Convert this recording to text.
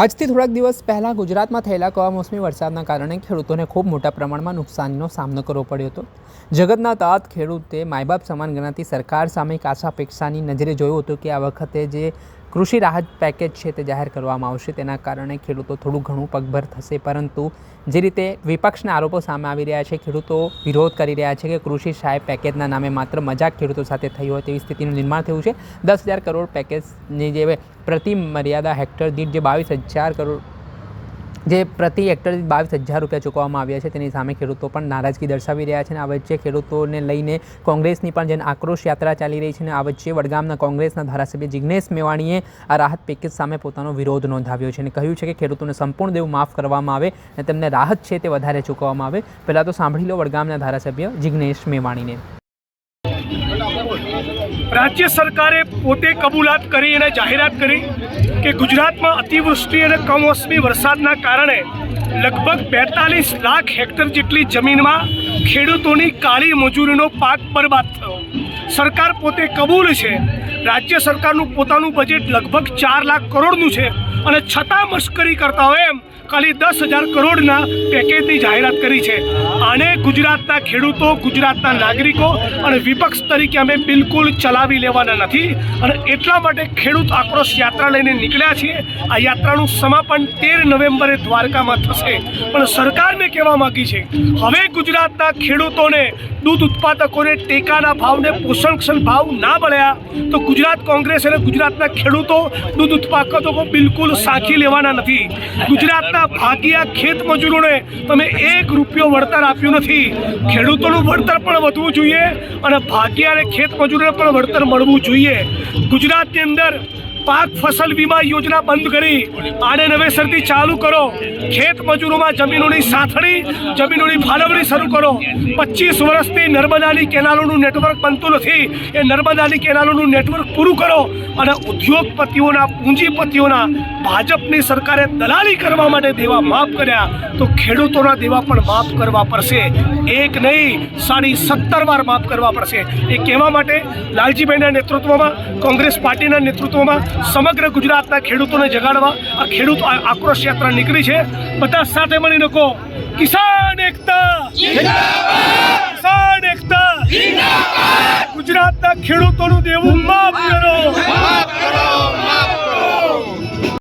આજથી થોડાક દિવસ પહેલાં ગુજરાતમાં થયેલા કમોસમી વરસાદના કારણે ખેડૂતોને ખૂબ મોટા પ્રમાણમાં નુકસાનીનો સામનો કરવો પડ્યો હતો. જગતના તાત ખેડૂતે માયબાપ સમાન ગણાતી સરકાર સામે એક આશા અપેક્ષાની નજરે જોયું હતું કે આ વખતે જે કૃષિ રાહત પેકેજ છે તે જાહેર કરવામાં આવશે. તેના કારણે ખેડૂતો થોડું ઘણું પગભર થશે. પરંતુ જે રીતે વિપક્ષના આરોપો સામે આવી રહ્યા છે, ખેડૂતો વિરોધ કરી રહ્યા છે કે કૃષિ સહાય પેકેજના નામે માત્ર મજાક ખેડૂતો સાથે થઈ હોય તેવી સ્થિતિનું નિર્માણ થયું છે. દસ હજાર કરોડ પેકેજની જે પ્રતિ મર્યાદા હેક્ટર દીઠ જે બાવીસ હજાર કરોડ જે પ્રતિ હેક્ટર બાવીસ હજાર રૂપિયા ચૂકવવામાં આવ્યા છે, તેની સામે ખેડૂતો પણ નારાજગી દર્શાવી રહ્યા છે અને આ વચ્ચે ખેડૂતોને લઈને કોંગ્રેસની પણ જેને આક્રોશ યાત્રા ચાલી રહી છે અને આ વચ્ચે વડગામના કોંગ્રેસના ધારાસભ્ય જિગ્નેશ મેવાણીએ આ રાહત પેકેજ સામે પોતાનો વિરોધ નોંધાવ્યો છે અને કહ્યું છે કે ખેડૂતોને સંપૂર્ણ દેવું માફ કરવામાં આવે અને તેમને રાહત છે તે વધારે ચૂકવવામાં આવે. પહેલાં તો સાંભળી લો વડગામના ધારાસભ્ય જિગ્નેશ મેવાણીને. રાજ્ય સરકારે પોતે કબૂલાત કરી અને જાહેરાત કરી કે ગુજરાતમાં અતિવૃષ્ટિ અને કમોસમી વરસાદના કારણે લગભગ બેતાલીસ લાખ હેક્ટર જેટલી જમીનમાં ખેડૂતોની કાળી મજૂરીનો પાક બરબાદ થયો. સરકાર પોતે કબૂલ છે. રાજ્ય સરકારનું પોતાનું બજેટ લગભગ ચાર લાખ કરોડનું છે. અને છતાં મશ્કરી કરતા હોય એમ ખાલી દસ હજાર કરોડના પેકેજની જાહેરાત કરી છે. આને ગુજરાતના ખેડૂતો, ગુજરાતના નાગરિકો અને વિપક્ષ તરીકે અમે બિલકુલ ચલાવી લેવાના નથી અને એટલા માટે ખેડૂત આક્રોશ યાત્રા લઈને નીકળ્યા છીએ. આ યાત્રાનું સમાપન તેર નવેમ્બરે દ્વારકામાં થશે. પણ સરકારને કહેવા માંગી છે, હવે ગુજરાતના ખેડૂતોને દૂધ ઉત્પાદકોને ટેકાના ભાવને પોષણક્ષમ ભાવ ના મળ્યા, તો ગુજરાત કોંગ્રેસ અને ગુજરાતના ખેડૂતો, દૂધ ઉત્પાદકો બિલકુલ સાંખી લેવાના નથી. ગુજરાતના ભાગિયા ખેત મજૂરોને તમે એક રૂપિયો વળતર આપ્યું નથી. ખેડૂતોનું વળતર પણ વધવું જોઈએ અને ભાગ્યા અને ખેત મજૂરોને પણ વળતર મળવું જોઈએ. ગુજરાતની અંદર પાક ફસલ વીમા યોજના બંધ કરી આને નવેસરથી ચાલુ કરો. ખેત મજૂરોમાં જમીનોની સાથણી જમીનોની ફાળવણી શરૂ કરો. પચીસ વર્ષથી નર્મદાની કેનાલોનું નેટવર્ક બનતું નથી. એ નર્મદાની કેનાલોનું નેટવર્ક પૂરું કરો અને ઉદ્યોગપતિઓના, પૂંજીપતિઓના, ભાજપની સરકારે દલાલી કરવા માટે દેવા માફ કર્યા. તો ખેડૂતોના દેવા પણ માફ કરવા પડશે. એક નહીં, સાડી સત્તર વાર માફ કરવા પડશે. એ કહેવા માટે લાલજીભાઈના નેતૃત્વમાં, કોંગ્રેસ પાર્ટીના નેતૃત્વમાં, સમગ્ર ગુજરાતના ખેડૂતોને જગાડવા, આ ખેડૂત આક્રોશ યાત્રા નીકળી છે. બધા સાથે મળીને કહો, કિસાન એકતા! કિસાન એકતા! ગુજરાતના ખેડૂતોનું દેવું માફ કરો.